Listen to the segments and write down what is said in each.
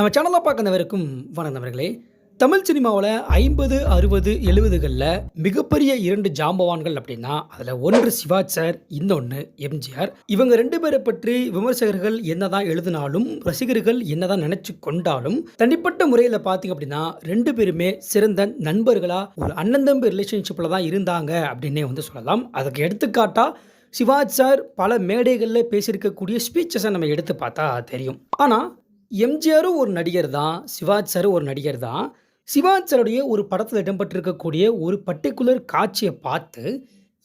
நம்ம சேனலாக பார்க்குறவருக்கும் வணக்கவர்களே தமிழ் சினிமாவில் ஐம்பது அறுபது எழுபதுகளில் மிகப்பெரிய இரண்டு ஜாம்பவான்கள் அப்படின்னா அதில் ஒன்று சிவாஜ் சார் இன்னொன்று எம்ஜிஆர். இவங்க ரெண்டு பேரை பற்றி விமர்சகர்கள் என்னதான் எழுதினாலும் ரசிகர்கள் என்னதான் நினைச்சு கொண்டாலும் தனிப்பட்ட முறையில் பார்த்தீங்க அப்படின்னா ரெண்டு பேருமே சிறந்த நண்பர்களாக ஒரு அண்ணன் தம்பி ரிலேஷன்ஷிப்பில் தான் இருந்தாங்க அப்படின்னே வந்து சொல்லலாம். அதுக்கு எடுத்துக்காட்டா சிவாஜ் சார் பல மேடைகளில் பேசியிருக்கக்கூடிய ஸ்பீச்சஸை நம்ம எடுத்து பார்த்தா தெரியும். ஆனால் எம்ஜிஆரும் ஒரு நடிகர் தான் சிவாஜ் சாரும் ஒரு நடிகர் தான். சிவாஜ் சாருடைய ஒரு படத்தில் இடம்பெற்றிருக்கக்கூடிய ஒரு பர்டிகுலர் காட்சியை பார்த்து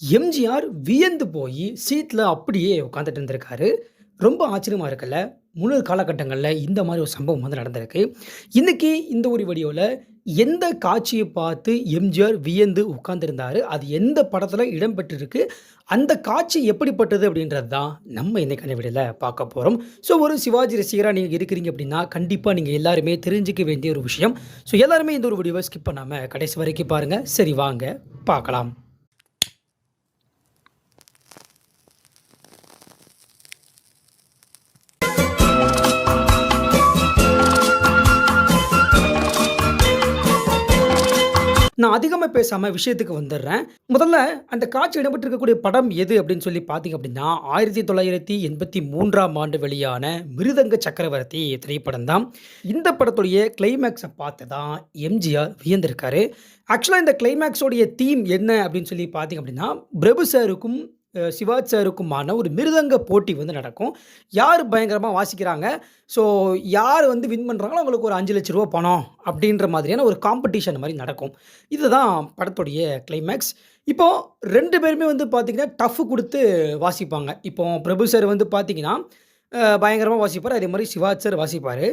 எம்ஜிஆர் வியந்து போய் சீட்டில் அப்படியே உட்காந்துட்டு இருந்திருக்காரு. ரொம்ப ஆச்சரியமாக இருக்குல்ல? முழு காலகட்டங்களில் இந்த மாதிரி ஒரு சம்பவம் வந்து நடந்திருக்கு. இன்றைக்கி இந்த ஒரு வீடியோவில் எந்த காட்சியை பார்த்து எம்ஜிஆர் வியந்து உட்கார்ந்துருந்தார்? அது எந்த படத்தில் இடம்பெற்றிருக்கு? அந்த காட்சி எப்படிப்பட்டது அப்படின்றது தான் நம்ம இன்றைக்கான வீடியோவில் பார்க்க போகிறோம் ஸோ ஒரு சிவாஜி ரசிகராக நீங்கள் இருக்கிறீங்க அப்படின்னா கண்டிப்பாக நீங்கள் எல்லாருமே தெரிஞ்சிக்க வேண்டிய ஒரு விஷயம். ஸோ எல்லாருமே இந்த ஒரு வீடியோவை ஸ்கிப் பண்ணாமல் கடைசி வரைக்கும் பாருங்கள் சரி வாங்க பார்க்கலாம். நான் அதிகமாக பேசாமல் விஷயத்துக்கு வந்துடுறேன். முதல்ல அந்த காட்சி இடம்பெற்றிருக்கக்கூடிய படம் எது அப்படின்னு சொல்லி பார்த்தீங்க அப்படின்னா ஆயிரத்தி தொள்ளாயிரத்தி எண்பத்தி மூன்றாம் ஆண்டு வெளியான மிருதங்க சக்கரவர்த்தி திரைப்படம் தான் இந்த படத்துடைய கிளைமேக்ஸை பார்த்து தான் எம்ஜிஆர் வியந்திருக்காரு. ஆக்சுவலாக இந்த கிளைமேக்ஸோடைய தீம் என்ன அப்படின்னு சொல்லி பார்த்தீங்க அப்படின்னா பிரபு சாருக்கும் அஹ், சாருக்குமான ஒரு மிருதங்க போட்டி வந்து நடக்கும். யார் பயங்கரமாக வாசிக்கிறாங்க? ஸோ யார் வந்து வின் பண்ணுறாங்களோ அவங்களுக்கு ஒரு அஞ்சு லட்ச ரூபா பணம் அப்படின்ற மாதிரியான ஒரு காம்படிஷன் மாதிரி நடக்கும். இதுதான் படத்துடைய கிளைமேக்ஸ் இப்போது ரெண்டு பேருமே வந்து பார்த்திங்கன்னா டஃப் கொடுத்து வாசிப்பாங்க. இப்போது பிரபு சார் வந்து பார்த்திங்கன்னா பயங்கரமாக வாசிப்பார். அதே மாதிரி சிவாஜ் சார் வாசிப்பார்.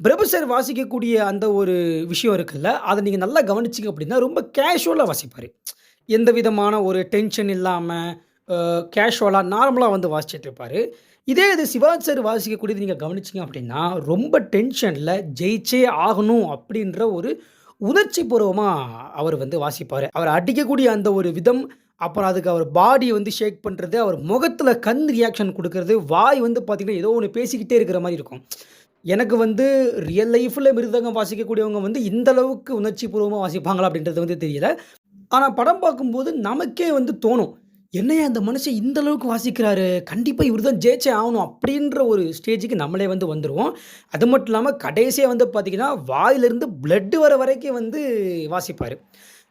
பிரபு சார் வாசிக்கக்கூடிய அந்த ஒரு விஷயம் இருக்குல்ல அதை நீங்கள் நல்லா கவனிச்சிங்க அப்படின்னா ரொம்ப கேஷுவலாக வாசிப்பார். எந்த விதமான ஒரு டென்ஷன் இல்லாமல் கேஷுவலாக நார்மலாக வந்து வாசிச்சுட்டு இருப்பார். இதே இது சிவாஜ் சார் வாசிக்கக்கூடியது நீங்கள் கவனிச்சிங்க அப்படின்னா ரொம்ப டென்ஷனில் ஜெயிச்சே ஆகணும் அப்படின்ற ஒரு உணர்ச்சி பூர்வமாக அவர் வந்து வாசிப்பார். அவர் அடிக்கக்கூடிய அந்த ஒரு விதம் அப்புறம் அதுக்கு அவர் பாடியை வந்து ஷேக் பண்ணுறது அவர் முகத்தில் கண் ரியாக்ஷன் கொடுக்கறது வாய் வந்து பார்த்திங்கன்னா ஏதோ ஒன்று பேசிக்கிட்டே இருக்கிற மாதிரி இருக்கும். எனக்கு வந்து ரியல் லைஃப்பில் மிருதங்கம் வாசிக்கக்கூடியவங்க வந்து இந்த அளவுக்கு உணர்ச்சி பூர்வமாக வாசிப்பாங்களா அப்படின்றது வந்து தெரியல. ஆனால் படம் பார்க்கும்போது நமக்கே வந்து தோணும். என்னையா அந்த மனுஷன் இந்த அளவுக்கு வாசிக்கிறாரு? கண்டிப்பாக இவர் தான் ஜெயிச்சே ஆகணும் அப்படின்ற ஒரு ஸ்டேஜுக்கு நம்மளே வந்து வந்துடுவோம் அது மட்டும் இல்லாமல் கடைசியாக வந்து பார்த்திங்கன்னா வாயிலிருந்து பிளட்டு வர வரைக்கும் வந்து வாசிப்பார்.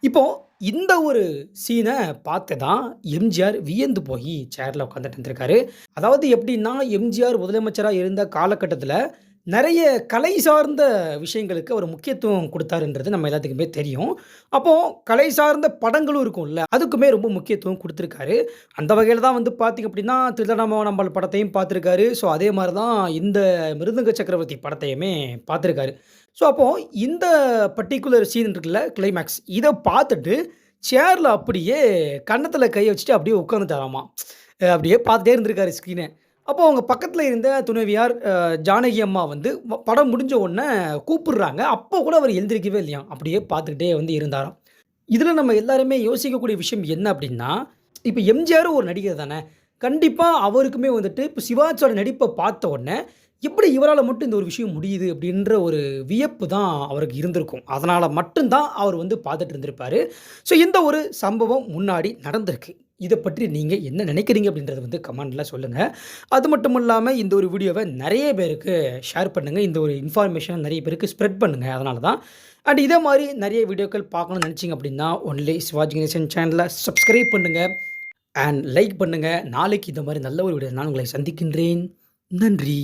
இப்போது இந்த ஒரு சீனை பார்த்து தான் எம்ஜிஆர் வியந்து போய் சேரில் உட்காந்துட்டு இருந்திருக்காரு. அதாவது எப்படின்னா எம்ஜிஆர் முதலமைச்சராக இருந்த காலகட்டத்தில் நிறைய கலை சார்ந்த விஷயங்களுக்கு அவர் முக்கியத்துவம் கொடுத்தாருன்றது நம்ம எல்லாத்துக்குமே தெரியும். அப்போது கலை சார்ந்த படங்களும் இருக்கும்ல அதுக்குமே ரொம்ப முக்கியத்துவம் கொடுத்துருக்காரு. அந்த வகையில் தான் வந்து பார்த்திங்க அப்படின்னா திருதனமோனம்பல் படத்தையும் பார்த்துருக்காரு ஸோ அதே மாதிரி தான் இந்த மிருதங்க சக்கரவர்த்தி படத்தையுமே பார்த்துருக்காரு ஸோ அப்போது இந்த பர்டிகுலர் சீன் இருக்குல்ல கிளைமேக்ஸ் இதை பார்த்துட்டு சேரில் அப்படியே கன்னத்தில் கை வச்சுட்டு அப்படியே உட்காந்துட்டாராமா அஹ் அப்படியே பார்த்துட்டே இருந்திருக்காரு ஸ்க்ரீனை அப்போ அவங்க பக்கத்தில் இருந்த துணைவியார் ஜானகி அம்மா வந்து படம் முடிஞ்ச உடனே கூப்பிடுறாங்க. அப்போ கூட அவர் எழுந்திருக்கவே இல்லையா அப்படியே பார்த்துக்கிட்டே வந்து இருந்தாராம். இதில் நம்ம எல்லாருமே யோசிக்கக்கூடிய விஷயம் என்ன அப்படின்னா இப்போ எம்ஜிஆர் ஒரு நடிகர் தானே. கண்டிப்பாக அவருக்குமே வந்துட்டு இப்போ சிவாஜியோட நடிப்பை பார்த்த உடனே எப்படி இவரால் மட்டும் இந்த ஒரு விஷயம் முடியுது அப்படின்ற ஒரு வியப்பு தான் அவருக்கு இருந்திருக்கும். அதனால் மட்டும்தான் அவர் வந்து பார்த்துட்டு இருந்திருப்பார். ஸோ இந்த ஒரு சம்பவம் முன்னாடி நடந்திருக்கு. இதை பற்றி நீங்கள் என்ன நினைக்கிறீங்க அப்படின்றத வந்து கமெண்டில் சொல்லுங்கள் அது மட்டும் இல்லாமல் இந்த ஒரு வீடியோவை நிறைய பேருக்கு ஷேர் பண்ணுங்கள் இந்த ஒரு இன்ஃபர்மேஷன் நிறைய பேருக்கு ஸ்ப்ரெட் பண்ணுங்கள் அதனால தான். அண்ட் இதே மாதிரி நிறைய வீடியோக்கள் பார்க்கணும்னு நினச்சிங்க அப்படின்னா ஒன்லி சிவாஜி கணேசன் சேனலை சப்ஸ்கிரைப் பண்ணுங்கள் அண்ட் லைக் பண்ணுங்கள் நாளைக்கு இந்த மாதிரி நல்ல ஒரு வீடியோ நான் உங்களை சந்திக்கின்றேன். நன்றி.